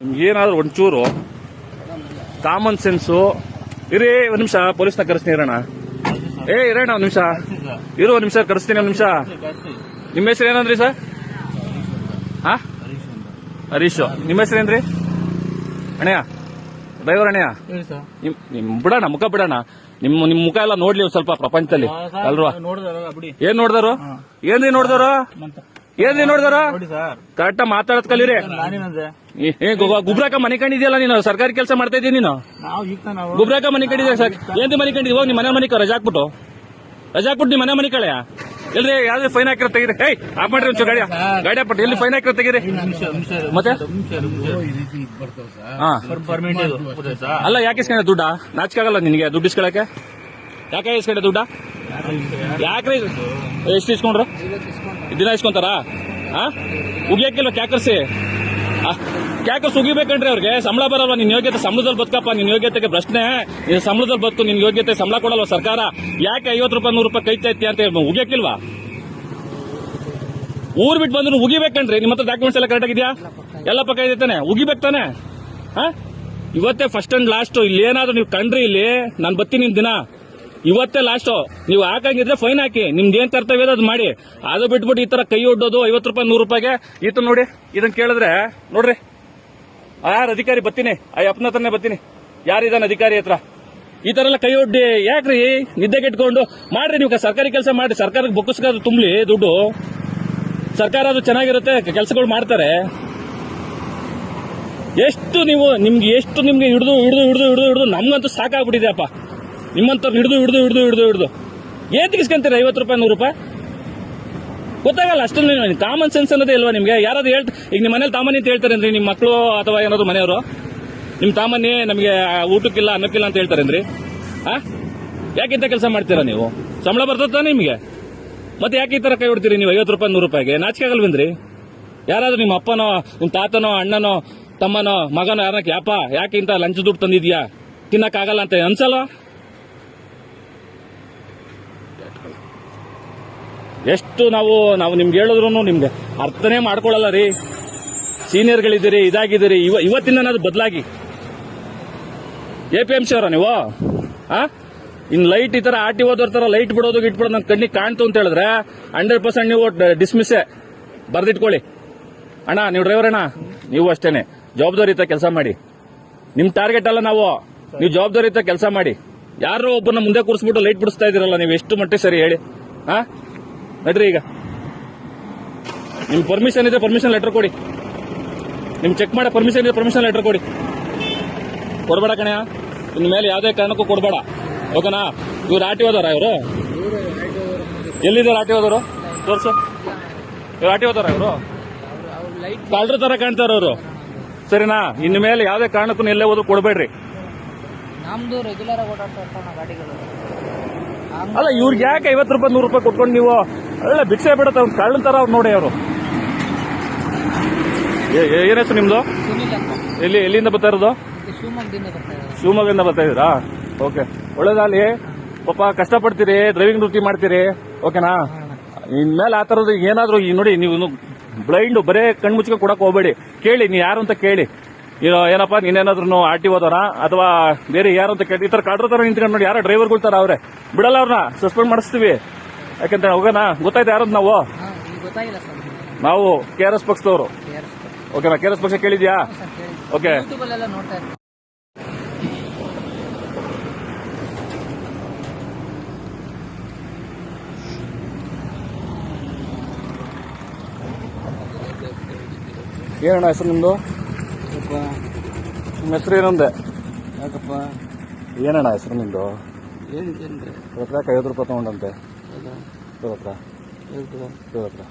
ನಿಮ್ಗೆ ಏನಾದ್ರು ಒಂಚೂರು ಕಾಮನ್ ಸೆನ್ಸು ಇರಿ ಒಂದ್ ನಿಮಿಷ ಪೊಲೀಸ್ನ ಕರೆಸ್ತೀನಿ ಇರೋಣ. ಏ ಇರೋಣ ಒಂದ್ ನಿಮಿಷ. ಇರು ಒಂದ್ ನಿಮಿಷ ಕರೆಸ್ತೀನಿ ಒಂದ್ ನಿಮಿಷ. ನಿಮ್ಮ ಹೆಸರು ಏನಂದ್ರಿ ಸರ್? ಹಾ? ಹರೀಶ್ ನಿಮ್ಮ ಹೆಸರು ಏನ್ರಿ ಅಣ್ಣಯ್ಯ. Driver sir. ನಿಮ್ ನಿಮ್ ಬಿಡೋಣ ಮುಖ ಬಿಡೋಣ. ನಿಮ್ ನಿಮ್ ಮುಖ ಎಲ್ಲ ನೋಡ್ಲಿ ಒಂದ್ ಸ್ವಲ್ಪ ಪ್ರಪಂಚದಲ್ಲಿ. ಅಲ್ವಾ? ಏನ್ ನೋಡ್ದಾರು? ಏನ್ರಿ ನೋಡ್ದಾರು? ಏನ್ರಿ ನೋಡಿದಾರ ನೋಡಿ ಸರ್. ಕರೆಕ್ಟ್ ಮಾತಾಡದ್ ಕಲೀರಿ. ಗುಬ್ರಾಕ ಮನೆ ಕಂಡಿದ್ಯಲ್ಲ ನೀನು? ಸರ್ಕಾರಿ ಕೆಲಸ ಮಾಡ್ತಾ ಇದೀನಿ ನೀನು? ನಾವು ಈಗ ನಾವು. ಗುಬ್ರಾಕ ಮನೆ ಕಂಡಿದ್ಯಾ ಸರ್? ಏನ್ ಮನೆ ಕಂಡಿದ್ವಿ ಹೋಗಿ ನಿಮ್ಮ ಮನೆ ಮನೆ ರಜಾ ಹಾಕ್ಬಿಟ್ಟು. ರಜಾ ಹಾಕ್ಬಿಟ್ಟು ನಿಮ್ಮ ಮನೆ ಮನೆ ಕಳೆಯ? ಎಲ್ರಿ ಯಾವ್ದು ಫೈನ್ ಹಾಕಿರೋ ತೆಗೀರಿ. ಹೇ ಆಫ್ ಮಾಡ್ರಿ ಒಂಚೂರು ಗಾಡಿ. ಗಾಡಿ ಹಾಕ್ಬಿಟ್ಟು ಎಲ್ಲಿ ಫೈನ್ ಹಾಕಿರೋ ತೆಗೀರಿ? ನಿಮಿಷ ನಿಮಿಷ ಮತ್ತೆ? ಅಲ್ಲ ಯಾಕೆ ಇಸ್ಕೊಂಡೆ ದುಡ್ಡ? ನಾಚಿಕಾಗಲ್ಲ ನಿನಗೆ ದುಡ್ಡು ಇಸ್ಕೊಳಕ್ಕೆ? ಯಾಕೆ ಇಸ್ಕೊಂಡೆ ದುಡ್ಡ? ಯಾಕ್ರಿ ಎಷ್ಟು ಇಸ್ಕೊಂಡ್ರು? ದಿನ ಇಸ್ಕೊಂತಾರ? ಹಾ ಕ್ಯಾಕರ್ಸಿ? ಕ್ಯಾಕರ್ಸ್ ಉಗಿಬೇಕಂಡ್ರಿ ಅವ್ರಿಗೆ? ಸಂಬಳ ಬರಲ್ವ? ನಿನ್ ಯೋಗ್ಯತೆ ಸಂಬಳದಲ್ಲಿ ಬದುಕಪ್ಪ, ನಿನ್ ಯೋಗ್ಯತೆಗೆ ಪ್ರಶ್ನೆ. ನೀನ್ ಸಂಬಳದಲ್ಲಿ ಬದುಕು, ನಿನ್ ಯೋಗ್ಯತೆ ಸಂಬಳ ಕೊಡಲ್ವ ಸರ್ಕಾರ? ಯಾಕೆ ಐವತ್ತು ರೂಪಾಯಿ, ನೂರು ರೂಪಾಯಿ ಕೈತಾ ಇತ್ತಿ ಅಂತ ಉಗಿಯಕ್ಕಿಲ್ವಾ ಊರ್ ಬಿಟ್ಟು ಬಂದ್ರು ಉಗಿಬೇಕಂದ್ರೆ ನಿಮ್ಮ ಹತ್ರ ಡಾಕ್ಯುಮೆಂಟ್ಸ್ ಎಲ್ಲ ಕರೆಕ್ಟ್ ಆಗಿದ್ಯಾ? ಎಲ್ಲ ಪಕ್ಕ ಇದೆ ತಾನೆ? ಉಗಿಬೇಕು ತಾನೆ? ಹಾ ಇವತ್ತೇ ಫಸ್ಟ್ ಅಂಡ್ ಲಾಸ್ಟ್ ಇಲ್ಲಿ ಏನಾದ್ರು ನೀವು ಕಂಡ್ರಿ ಇಲ್ಲಿ? ನಾನು ಬರ್ತೀನಿ ದಿನ. ಇವತ್ತೇ ಲಾಸ್ಟ್ ನೀವು ಹಾಕಂಗಿದ್ರೆ ಫೈನ್ ಹಾಕಿ. ನಿಮ್ದು ಏನ್ ಕರ್ತವ್ಯ ಅದು ಮಾಡಿ. ಅದು ಬಿಟ್ಬಿಟ್ಟು ಈ ತರ ಕೈ ಒಡ್ಡೋದು, ಐವತ್ತು ರೂಪಾಯಿ, ನೂರು ರೂಪಾಯಿಗೆ. ಈತ ನೋಡಿ ಇದನ್ನ ಕೇಳಿದ್ರೆ, ನೋಡ್ರಿ. ಯಾರು ಅಧಿಕಾರಿ ಬರ್ತೀನಿ? ಆ ಅಪ್ಪನ ಹತ್ರನೇ ಬರ್ತೀನಿ ಯಾರಿದಾನ ಅಧಿಕಾರಿ ಹತ್ರ? ಈ ತರ ಎಲ್ಲ ಕೈ ಒಡ್ಡಿ, ಯಾಕ್ರಿ? ನಿದ್ದೆಗೆ ಇಟ್ಕೊಂಡು ಮಾಡ್ರಿ ನೀವು ಸರ್ಕಾರಿ ಕೆಲಸ ಮಾಡಿ ಸರ್ಕಾರಕ್ಕೆ ಬೊಕ್ಕಸ್ಗಾದ್ರು ತುಂಬಲಿ ದುಡ್ಡು. ಸರ್ಕಾರ ಅದು ಚೆನ್ನಾಗಿರುತ್ತೆ ಕೆಲಸಗಳು ಮಾಡ್ತಾರೆ. ಎಷ್ಟು ನೀವು, ನಿಮ್ಗೆ ಎಷ್ಟು ನಿಮ್ಗೆ ಹಿಡಿದು ಹಿಡಿದು ಹಿಡಿದು ಹಿಡಿದು ಹಿಡಿದು ನಮ್ಗಂತೂ ಸಾಕಾಗ್ಬಿಟ್ಟಿದೆ ಅಪ್ಪ. ನಿಮ್ಮಂತವ್ರು ಹಿಡಿದು ಹಿಡಿದು ಹಿಡಿದು ಹಿಡಿದು ಹಿಡಿದು. ಏನ್ ತೆಗಿಸ್ಕೊಂತೀರ ಐವತ್ತು ರೂಪಾಯಿ, ನೂರು ರೂಪಾಯಿ? ಗೊತ್ತಾಗಲ್ಲ, ಅಷ್ಟೊಂದು ಕಾಮನ್ ಸೆನ್ಸ್ ಅನ್ನೋದೇ ಇಲ್ವಾ ನಿಮ್ಗೆ? ಯಾರಾದ್ರು ಹೇಳ್ತ, ಈಗ ನಿಮ್ಮ ಮನೇಲಿ ತಾಮನಿ ಅಂತ ಹೇಳ್ತಾರೇನ್ರಿ ನಿಮ್ಮ ಮಕ್ಕಳು ಅಥವಾ ಏನಾದ್ರು ಮನೆಯವರು? ನಿಮ್ ತಾಮನಿ ನಮಗೆ ಊಟಕ್ಕಿಲ್ಲ, ಅನ್ನಕ್ಕಿಲ್ಲ ಅಂತ ಹೇಳ್ತಾರೇನ್ರಿ ಆ? ಯಾಕಿಂತ ಕೆಲಸ ಮಾಡ್ತೀರಾ ನೀವು? ಸಂಬಳ ಬರ್ತದ ನಿಮಗೆ? ಮತ್ತೆ ಯಾಕೆ ಈ ತರ ಕೈ ಹೊಡ್ತೀರಿ ನೀವು ಐವತ್ತು ರೂಪಾಯಿ, ನೂರು ರೂಪಾಯಿಗೆ? ನಾಚಿಕೆ ಆಗಲ್ವೇನ್ರಿ? ಯಾರಾದ್ರೂ ನಿಮ್ಮ ಅಪ್ಪನೋ, ನಿಮ್ಮ ತಾತನೋ, ಅಣ್ಣನೋ, ತಮ್ಮನೋ, ಮಗನೋ, ಯಾರನ್ನ ಯಾಪ ಯಾಕೆ ಇಂತ ಲಂಚ ದುಡ್ಡು ತಂದಿದ್ಯಾ? ತಿನ್ನಕ್ಕಾಗಲ್ಲ ಅಂತ ಅನ್ಸಲ್ವಾ ಎಷ್ಟು ನಾವು ನಾವು ನಿಮ್ಗೆ ಹೇಳಿದ್ರು ನಿಮ್ಗೆ ಅರ್ಥನೇ ಮಾಡ್ಕೊಳ್ಳಲ್ಲ ರೀ. ಸೀನಿಯರ್ಗಳಿದ್ದೀರಿ, ಇದಾಗಿದ್ದೀರಿ, ಇವ ಇವತ್ತಿಂದ ಏನಾದ್ರು ಬದಲಾಗಿ. ಎ ಪಿ ಎಂ ಸಿ ಅವರ ನೀವು? ಆ? ಇನ್ ಲೈಟ್ ಈ ಆರ್ ಟಿ ಓದೋರ್ ತರ ಲೈಟ್ ಬಿಡೋದು ಇಟ್ಬಿಡೋದು ನನ್ನ ಕಣ್ಣಿಗೆ ಕಾಣ್ತು ಅಂತ ಹೇಳಿದ್ರೆ ಹಂಡ್ರೆಡ್ ಪರ್ಸೆಂಟ್ ನೀವು ಡಿಸ್ಮಿಸ್ಸೇ ಬರ್ದಿಟ್ಕೊಳ್ಳಿ. ಅಣ್ಣ, ನೀವು ಡ್ರೈವರ್ ಅಣ್ಣ? ನೀವು ಅಷ್ಟೇನೆ. ಜವಾಬ್ದಾರಿಯುತ ಕೆಲಸ ಮಾಡಿ. ನಿಮ್ಮ ಟಾರ್ಗೆಟ್ ಅಲ್ಲ ನಾವು. ನೀವು ಜವಾಬ್ದಾರಿಯುತ ಕೆಲಸ ಮಾಡಿ. ಯಾರೋ ಒಬ್ಬನ ಮುಂದೆ ಕೂರಿಸ್ಬಿಟ್ಟು ಲೈಟ್ ಬಿಡಿಸ್ತಾ ಇದ್ದೀರಲ್ಲ, ನೀವು ಎಷ್ಟು ಮಟ್ಟಿಗೆ ಸರಿ ಹೇಳಿ. ಹಾ ನಡ್ರಿ ಈಗ. ನಿಮ್ ಪರ್ಮಿಷನ್ ಇದೆ ಪರ್ಮಿಷನ್ ಲೆಟರ್ ಕೊಡಿ. ನಿಮ್ ಚೆಕ್ ಮಾಡೋ ಪರ್ಮಿಷನ್ ಇದೆ ಪರ್ಮಿಷನ್ ಲೆಟರ್ ಕೊಡಿ. ಕೊಡ್ಬೇಡ ಕಣಯ್ಯ ಇನ್ ಮೇಲೆ ಯಾವುದೇ ಕಾರಣಕ್ಕೂ ಕೊಡ್ಬೇಡ. ಓಕೆನಾ? ಇವ್ರು ಆಟಿ ಹೋದಾರ ಇವರು? ಎಲ್ಲಿದ್ದಾರೆ ಆಟಿ ಹೋದವರು? ತೋರ್ಸು. ಇವ್ರು ಆಟಿ ಹೋದಾರ ಇವರು? ಕಾಲ್ರ ತರ ಕಾಣ್ತಾರ ಅವರು ಸರಿನಾ? ಇನ್ ಮೇಲೆ ಯಾವುದೇ ಕಾರಣಕ್ಕೂ ಎಲ್ಲೇ ಹೋದ್ರು ಕೊಡ್ಬೇಡ್ರಿ. ನಮ್ದು ರೆಗ್ಯುಲರ್ ಆಗಿ ಓಡಾಡ್ತಾ ಗಾಡಿಗಳು. ಅಲ್ಲ ಇವ್ರಿಗೆ ಯಾಕೆ ಐವತ್ತು ರೂಪಾಯಿ ನೂರು ರೂಪಾಯಿ ಕೊಟ್ಕೊಂಡು ನೀವು ಅಲ್ಲ ಭಿಕ್ಷೆ ಬಿಡುತ್ತೆ ಅವ್ರು ಕಳ್ಳ ತರ ಅವ್ರು ನೋಡಿ ಅವರು. ಏನ್ ಹೆಸರು ಅಂತ. ಎಲ್ಲಿ ಎಲ್ಲಿಂದ ಬರ್ತಾ ಇರೋದು? ಶಿವಮೊಗ್ಗದಿಂದ ಬರ್ತಾ ಇದ್ರಾ ಇದ್ದೀರಾ? ಓಕೆ. ಒಳ್ಳೇದಾಗ್ಲಿ. ಪಾಪ ಕಷ್ಟಪಡ್ತೀರಿ ಡ್ರೈವಿಂಗ್ ವೃತ್ತಿ ಮಾಡ್ತೀರಿ. ಓಕೆನಾ? ಇನ್ಮೇಲೆ ಆ ಥರದ್ದು ಏನಾದರೂ ಈ ನೋಡಿ ನೀವು ಬ್ಲೈಂಡ್ ಬರೇ ಕಣ್ಮುಚ್ಕ ಕೊಡಕ್ಕೆ ಹೋಗ್ಬೇಡಿ. ಕೇಳಿ ನೀವು ಯಾರು ಅಂತ ಕೇಳಿ. ಇರೋ ಏನಪ್ಪ ನೀನೇನಾದ್ರು ಆರ್ ಟಿ ಓದೋರ? ಅಥವಾ ಬೇರೆ ಯಾರು ಅಂತ ಕೇಳಿ ಈ ತರ ಕಾಡ್ರ ತರ ನಿಂತ್ಕೊಂಡು ನೋಡಿ ಯಾರೋ ಡ್ರೈವರ್ಗಳು ತರ ಅವ್ರೆ. ಬಿಡಲ್ಲ ಅವ್ರನ್ನ ಸಸ್ಪೆಂಡ್ ಮಾಡಿಸ್ತೀವಿ. ಯಾಕಂತ ಹೋಗೋಣ ಗೊತ್ತಾಯ್ತು ಯಾರದ್ ನಾವು? ನಾವು ಕೆ ಆರ್ ಎಸ್ ಪಕ್ಷದವರು. ಓಕೆನಾ ಕೆ ಆರ್ ಎಸ್ ಪಕ್ಷ ಕೇಳಿದ್ಯಾ? ಓಕೆ. ಏನಣ್ಣ ಹೆಸರು ನಿಮ್ದು ನಿಮ್ಮ ಹೆಸರು ಏನೊಂದೆ? ಯಾಕಪ್ಪ? ಏನಣ್ಣ ಹೆಸರು ನಿಂದು? ಏನಿದೆ ಅಂದ್ರೆ? ಐವತ್ತು ರೂಪಾಯಿ ತಗೊಂಡಂತೆ. ಹೌದಾ? ಹತ್ರ. ಹತ್ರ.